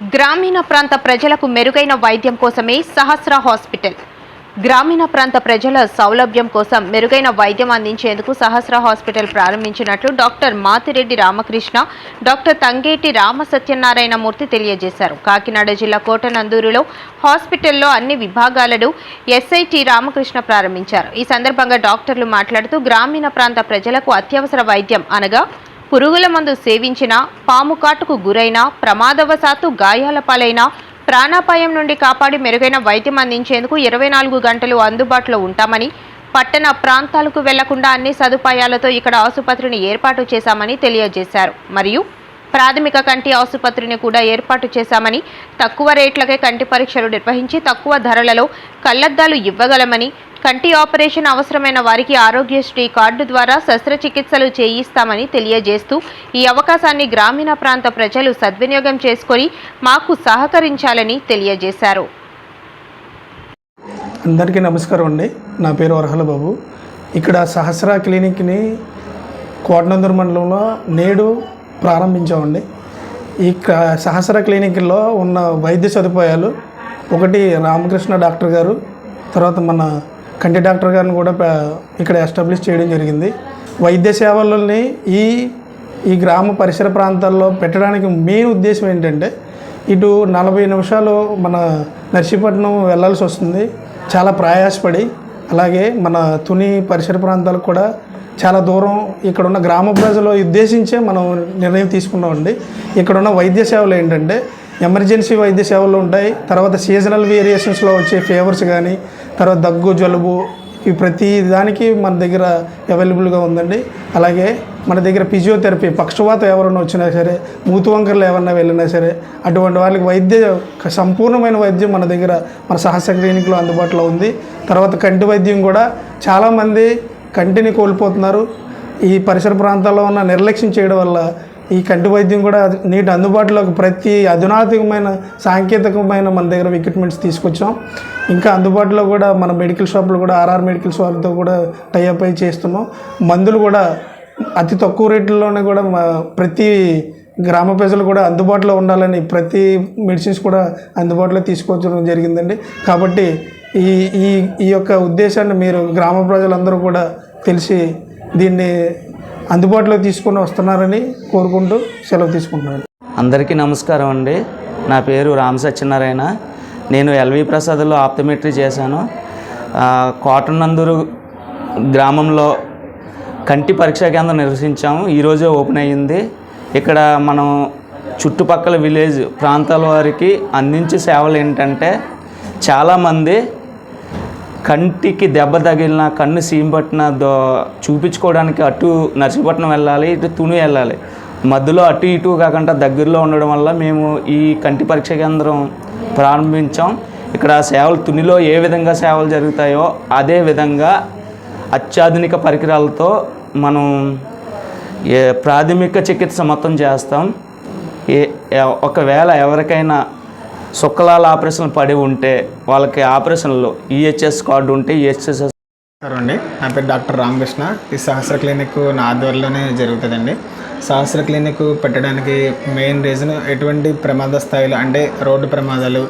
గ్రామీణ ప్రాంత ప్రజలకు మెరుగైన వైద్యం కోసమే సహస్ర హాస్పిటల్. గ్రామీణ ప్రాంత ప్రజల సౌలభ్యం కోసం మెరుగైన వైద్యం అందించేందుకు సహస్ర హాస్పిటల్ ప్రారంభించినట్లు డాక్టర్ మాతిరెడ్డి రామకృష్ణ డాక్టర్ తంగేటి రామసత్యనారాయణ మూర్తి తెలియజేశారు. కాకినాడ జిల్లా కోటనందూరులో హాస్పిటల్లో అన్ని విభాగాలను ఎస్ఐటి రామకృష్ణ ప్రారంభించారు. ఈ సందర్భంగా డాక్టర్లు మాట్లాడుతూ గ్రామీణ ప్రాంత ప్రజలకు అత్యవసర వైద్యం అనగా పురుగుల మందు సేవించిన పాము కాటుకు గురైన ప్రమాదవశాత్తు గాయాల పాలైన ప్రాణాపాయం నుండి కాపాడి మెరుగైన వైద్యం అందించేందుకు ఇరవై నాలుగు గంటలు అందుబాటులో ఉంటామని పట్టణ ప్రాంతాలకు వెళ్ళకుండా అన్ని సదుపాయాలతో ఇక్కడ ఆసుపత్రిని ఏర్పాటు చేశామని తెలియజేశారు. మరియు ప్రాథమిక కంటి ఆసుపత్రిని కూడా ఏర్పాటు చేశామని తక్కువ రేట్లకే కంటి పరీక్షలు నిర్వహించి తక్కువ ధరలలో కళ్ళద్దాలు ఇవ్వగలమని కంటి ఆపరేషన్ అవసరమైన వారికి ఆరోగ్యశ్రీ కార్డు ద్వారా శస్త్రచికిత్సలు చేయిస్తామని తెలియజేస్తూ ఈ అవకాశాన్ని గ్రామీణ ప్రాంత ప్రజలు సద్వినియోగం చేసుకొని మాకు సహకరించాలని తెలియజేశారు. అందరికీ నమస్కారం అండి. నా పేరు వరహల బాబు. ఇక్కడ సహస్ర క్లినిక్ని కోటనందూరు మండలంలో నేడు ప్రారంభించామండి. ఈ సహస్ర క్లినిక్లో ఉన్న వైద్య సదుపాయాలు ఒకటి రామకృష్ణ డాక్టర్ గారు తర్వాత మన కంటి డాక్టర్ గారిని కూడా ఇక్కడ ఎస్టాబ్లిష్ చేయడం జరిగింది. వైద్య సేవలని ఈ ఈ గ్రామ పరిసర ప్రాంతాల్లో పెట్టడానికి మెయిన్ ఉద్దేశం ఏంటంటే ఇటు నలభై నిమిషాలు మన నర్సీపట్నం వెళ్ళాల్సి వస్తుంది. చాలా ప్రయాసపడి అలాగే మన తుని పరిసర ప్రాంతాలకు కూడా చాలా దూరం ఇక్కడ ఉన్న గ్రామ ప్రజలు ఉద్దేశించే మనం నిర్ణయం తీసుకున్నామండి. ఇక్కడ ఉన్న వైద్య సేవలు ఏంటంటే ఎమర్జెన్సీ వైద్య సేవలు ఉంటాయి. తర్వాత సీజనల్ వేరియేషన్స్లో వచ్చే ఫీవర్స్ కానీ తర్వాత దగ్గు జలుబు ఈ ప్రతి దానికి మన దగ్గర అవైలబుల్గా ఉందండి. అలాగే మన దగ్గర ఫిజియోథెరపీ పక్షవాతం ఎవరైనా వచ్చినా సరే మూతు వంకరలు ఎవరైనా వెళ్ళినా సరే అటువంటి వాళ్ళకి వైద్య సంపూర్ణమైన వైద్యం మన దగ్గర మన సహస్ర క్లినిక్లో అందుబాటులో ఉంది. తర్వాత కంటి వైద్యం కూడా చాలామంది కంటిని కోల్పోతున్నారు. ఈ పరిసర ప్రాంతాల్లో ఉన్న నిర్లక్ష్యం చేయడం వల్ల ఈ కంటి వైద్యం కూడా నీటి అందుబాటులోకి ప్రతి అధునాతకమైన సాంకేతికమైన మన దగ్గర ఎక్విప్మెంట్స్ తీసుకొచ్చాం. ఇంకా అందుబాటులో కూడా మన మెడికల్ షాపులు కూడా ఆర్ఆర్ మెడికల్ షాప్తో కూడా టైఅప్ అయి చేస్తున్నాం. మందులు కూడా అతి తక్కువ రేట్లలోనే కూడా మా ప్రతి గ్రామ ప్రజలు కూడా అందుబాటులో ఉండాలని ప్రతి మెడిసిన్స్ కూడా అందుబాటులో తీసుకొచ్చడం జరిగిందండి. కాబట్టి ఈ ఈ ఈ యొక్క ఉద్దేశాన్ని మీరు గ్రామ ప్రజలందరూ కూడా తెలిసి దీన్ని అందుబాటులో తీసుకొని వస్తున్నారని కోరుకుంటూ సెలవు తీసుకుంటున్నాను. అందరికీ నమస్కారం అండి. నా పేరు రామ్ సత్యనారాయణ. నేను ఎల్వి ప్రసాద్లో ఆప్తమెట్రీ చేశాను. కోటనందూరు గ్రామంలో కంటి పరీక్షా కేంద్రం నిర్వహించాము. ఈరోజే ఓపెన్ అయ్యింది. ఇక్కడ మనం చుట్టుపక్కల విలేజ్ ప్రాంతాల వారికి అందించే సేవలు ఏంటంటే చాలామంది కంటికి దెబ్బ తగిలిన కన్ను సీంపట్టిన దో చూపించుకోవడానికి అటు నర్సీపట్నం వెళ్ళాలి ఇటు తుని వెళ్ళాలి. మధ్యలో అటు ఇటు కాకుండా దగ్గరలో ఉండడం వల్ల మేము ఈ కంటి పరీక్ష కేంద్రం ప్రారంభించాం. ఇక్కడ సేవలు తునిలో ఏ విధంగా సేవలు జరుగుతాయో అదే విధంగా అత్యాధునిక పరికరాలతో మనం ఏ ప్రాథమిక చికిత్స మొత్తం చేస్తాం. ఏ ఒకవేళ ఎవరికైనా సుక్కలాల ఆపరేషన్ పడి ఉంటే వాళ్ళకి ఆపరేషన్లో ఈహెచ్ఎస్ కార్డు ఉంటే ఈహెచ్ఎస్ అండి. నా పేరు డాక్టర్ రామకృష్ణ. ఈ సహస్ర క్లినిక్ నా ఆధ్వర్యంలోనే జరుగుతుందండి. సహస్ర క్లినిక్ పెట్టడానికి మెయిన్ రీజన్ ఎటువంటి ప్రమాద స్థాయిలో అంటే రోడ్డు ప్రమాదాలు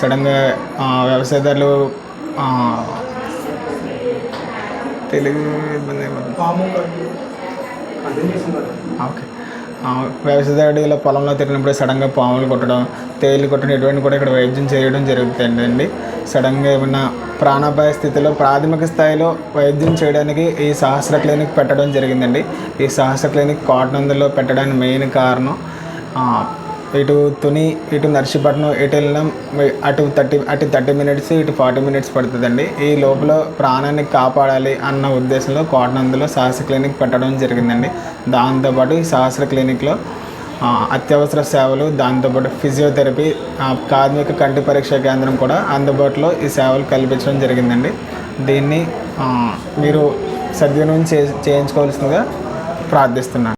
సడన్గా వ్యవసాయదారులు తెలుగు ఇబ్బంది? ఓకే. ఆ, పొలంలో తిరిగినప్పుడు సడన్గా పాములు కొట్టడం తేలు కొట్టడం ఇటువంటి కూడా ఇక్కడ వైద్యం చేయడం జరుగుతుందండి. సడన్గా ఏమైనా ప్రాణాపాయ స్థితిలో ప్రాథమిక స్థాయిలో వైద్యం చేయడానికి ఈ సహస్ర క్లినిక్ పెట్టడం జరిగిందండి. ఈ సహస్ర క్లినిక్ కోటనందులో పెట్టడానికి మెయిన్ కారణం ఇటు తుని ఇటు నర్సీపట్నం ఇటు వెళ్ళినాం అటు థర్టీ అటు థర్టీ మినిట్స్ ఇటు ఫార్టీ మినిట్స్ పడుతుందండి. ఈ లోపల ప్రాణాన్ని కాపాడాలి అన్న ఉద్దేశంలో కోటనందులో సహస్ర క్లినిక్ పెట్టడం జరిగిందండి. దాంతోపాటు ఈ సహస్ర క్లినిక్లో అత్యవసర సేవలు దాంతోపాటు ఫిజియోథెరపీ కార్మిక కంటి పరీక్ష కేంద్రం కూడా అందుబాటులో ఈ సేవలు కల్పించడం జరిగిందండి. దీన్ని మీరు సద్వినియోగం చే చేయించుకోవాల్సిందిగా ప్రార్థిస్తున్నాను.